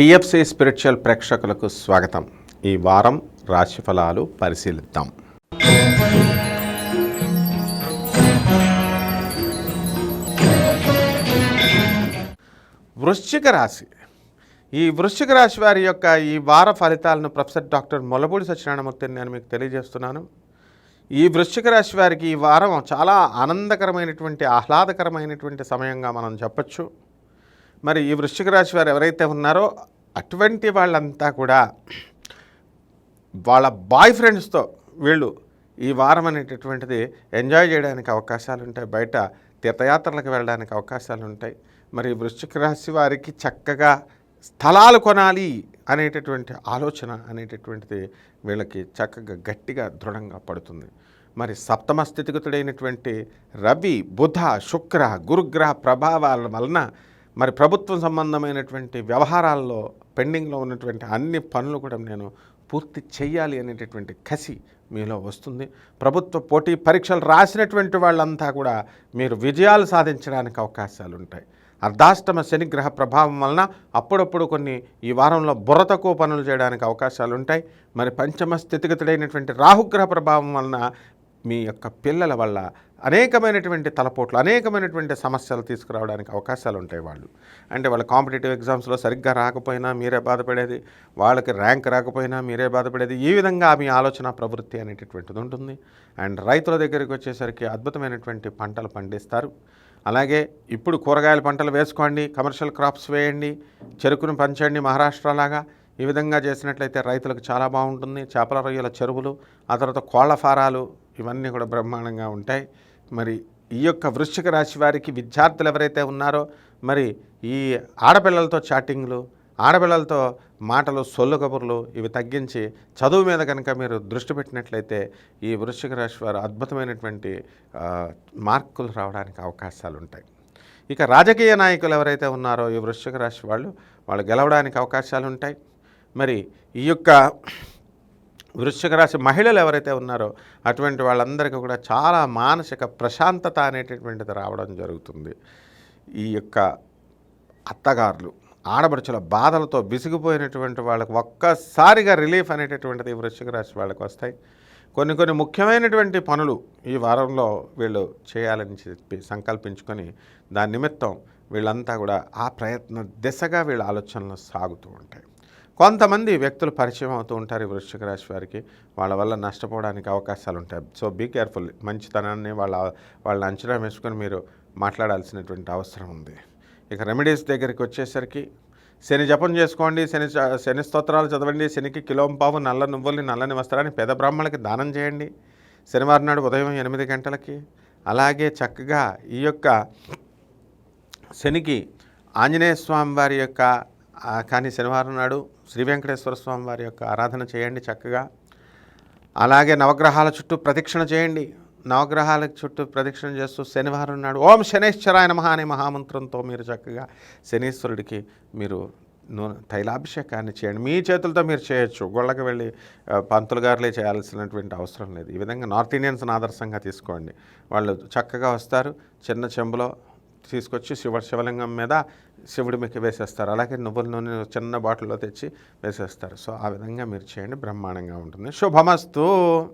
TFC spiritual ప్రేక్షకులకు స్వాగతం. ఈ వారం రాశిఫలాలు పరిశీలిద్దాం. వృశ్చిక రాశి. ఈ వృశ్చిక రాశి వారి యొక్క ఈ వార ఫలితాలను ప్రొఫెసర్ డాక్టర్ మొలబూడి సత్యనారాయణమూర్తిని నేను మీకు తెలియజేస్తున్నాను. ఈ వృశ్చిక రాశి వారికి ఈ వారం చాలా ఆనందకరమైనటువంటి ఆహ్లాదకరమైనటువంటి సమయంగా మనం చెప్పచ్చు. మరి ఈ వృశ్చిక రాశి వారు ఎవరైతే ఉన్నారో అటువంటి వాళ్ళంతా కూడా వాళ్ళ బాయ్ ఫ్రెండ్స్తో వీళ్ళు ఈ వారం అనేటటువంటిది ఎంజాయ్ చేయడానికి అవకాశాలు ఉంటాయి. బయట తీర్థయాత్రలకు వెళ్ళడానికి అవకాశాలు ఉంటాయి. మరి వృశ్చిక రాశి వారికి చక్కగా స్థలాలు కొనాలి అనేటటువంటి ఆలోచన అనేటటువంటిది వీళ్ళకి చక్కగా గట్టిగా దృఢంగా పడుతుంది. మరి సప్తమ స్థితిగతుడైనటువంటి రవి బుధ శుక్ర గురుగ్రహ ప్రభావాల వలన మరి ప్రభుత్వం సంబంధమైనటువంటి వ్యవహారాల్లో పెండింగ్లో ఉన్నటువంటి అన్ని పనులు కూడా నేను పూర్తి చేయాలి అనేటటువంటి కసి మీలో వస్తుంది. ప్రభుత్వ పోటీ పరీక్షలు రాసినటువంటి వాళ్ళంతా కూడా మీరు విజయాలు సాధించడానికి అవకాశాలు ఉంటాయి అర్ధాష్టమ శనిగ్రహ ప్రభావం వలన అప్పుడప్పుడు కొన్ని ఈ వారంలో బుర్ర తక్కువ పనులు చేయడానికి అవకాశాలు ఉంటాయి మరి పంచమ స్థితిగతుడైనటువంటి రాహుగ్రహ ప్రభావం వలన మీ యొక్క పిల్లల వల్ల అనేకమైనటువంటి తలపోట్లు అనేకమైనటువంటి సమస్యలు తీసుకురావడానికి అవకాశాలు ఉంటాయి వాళ్ళు. అంటే వాళ్ళ కాంపిటేటివ్ ఎగ్జామ్స్లో సరిగ్గా రాకపోయినా మీరే బాధపడేది వాళ్ళకి ర్యాంక్ రాకపోయినా మీరే బాధపడేది ఈ విధంగా మీ ఆలోచన ప్రవృత్తి అనేటటువంటిది ఉంటుంది. అండ్ రైతుల దగ్గరికి వచ్చేసరికి అద్భుతమైనటువంటి పంటలు పండిస్తారు. అలాగే ఇప్పుడు కూరగాయల పంటలు వేసుకోండి కమర్షియల్ క్రాప్స్ వేయండి చెరుకును పంచండి మహారాష్ట్రలాగా. ఈ విధంగా చేసినట్లయితే రైతులకు చాలా బాగుంటుంది. చేపల రొయ్యల చెరువులు ఆ తర్వాత కోళ్ళ ఫారాలు ఇవన్నీ కూడా బ్రహ్మాండంగా ఉంటాయి. మరి ఈ యొక్క వృశ్చిక రాశి వారికి విద్యార్థులు ఎవరైతే ఉన్నారో మరి ఈ ఆడపిల్లలతో చాటింగ్లు ఆడపిల్లలతో మాటలు సొల్లు కబుర్లు ఇవి తగ్గించి చదువు మీద కనుక మీరు దృష్టి పెట్టినట్లయితే ఈ వృశ్చిక రాశి వారు అద్భుతమైనటువంటి మార్కులు రావడానికి అవకాశాలు ఉంటాయి. ఇక రాజకీయ నాయకులు ఎవరైతే ఉన్నారో ఈ వృశ్చిక రాశి వాళ్ళు వాళ్ళు గెలవడానికి అవకాశాలు ఉంటాయి. మరి ఈ యొక్క వృశ్చిక రాశి మహిళలు ఎవరైతే ఉన్నారో అటువంటి వాళ్ళందరికీ కూడా చాలా మానసిక ప్రశాంతత అనేటటువంటిది రావడం జరుగుతుంది. ఈ యొక్క అత్తగారులు ఆడపడుచుల బాధలతో విసిగిపోయినటువంటి వాళ్ళకు ఒక్కసారిగా రిలీఫ్ అనేటటువంటిది వృశ్చిక రాశి వాళ్ళకి వస్తాయి. కొన్ని కొన్ని ముఖ్యమైనటువంటి పనులు ఈ వారంలో వీళ్ళు చేయాలని చెప్పి సంకల్పించుకొని దాని నిమిత్తం వీళ్ళంతా కూడా ఆ ప్రయత్న దిశగా వీళ్ళ ఆలోచనలు సాగుతూ ఉంటాయి. కొంతమంది వ్యక్తులు పరిచయం అవుతూ ఉంటారు ఈ వృశ్చిక రాశి వారికి. వాళ్ళ వల్ల నష్టపోవడానికి అవకాశాలు ఉంటాయి. సో బీ కేర్ఫుల్ మంచితనాన్ని వాళ్ళ వాళ్ళని అంచనా వేసుకొని మీరు మాట్లాడాల్సినటువంటి అవసరం ఉంది. ఇక రెమెడీస్ దగ్గరికి వచ్చేసరికి శని జపం చేసుకోండి శని శని స్తోత్రాలు చదవండి శనికి కిలోంపావు నల్ల నువ్వుల్ని నల్లని వస్త్రాన్ని పేద బ్రాహ్మణులకి దానం చేయండి. శనివారం నాడు ఉదయం ఎనిమిది గంటలకి. అలాగే చక్కగా ఈ యొక్క శనికి ఆంజనేయ స్వామి వారి యొక్క కానీ శనివారం నాడు శ్రీ వెంకటేశ్వర స్వామి వారి యొక్క ఆరాధన చేయండి చక్కగా. అలాగే నవగ్రహాల చుట్టూ ప్రదక్షిణ చేయండి. నవగ్రహాల చుట్టూ ప్రదక్షిణ చేస్తూ శనివారం నాడు ఓం శనేశ్వరాయ నమ అనే మహామంత్రంతో మీరు చక్కగా శనీశ్వరుడికి మీరు నూనె తైలాభిషేకాన్ని చేయండి. మీ చేతులతో మీరు చేయొచ్చు. గొళ్ళకి వెళ్ళి పంతులు గారులే చేయాల్సినటువంటి అవసరం లేదు. ఈ విధంగా నార్త్ ఇండియన్స్ని ఆదర్శంగా తీసుకోండి. వాళ్ళు చక్కగా వస్తారు. చిన్న చెంబులో తీసుకొచ్చి శివ శివలింగం మీద శివుడి మీకు వేసేస్తారు. అలాగే నువ్వుల నూనె చిన్న బాటిల్లో తెచ్చి వేసేస్తారు. సో ఆ విధంగా మీరు చేయండి. బ్రహ్మాండంగా ఉంటుంది. శుభమస్తు.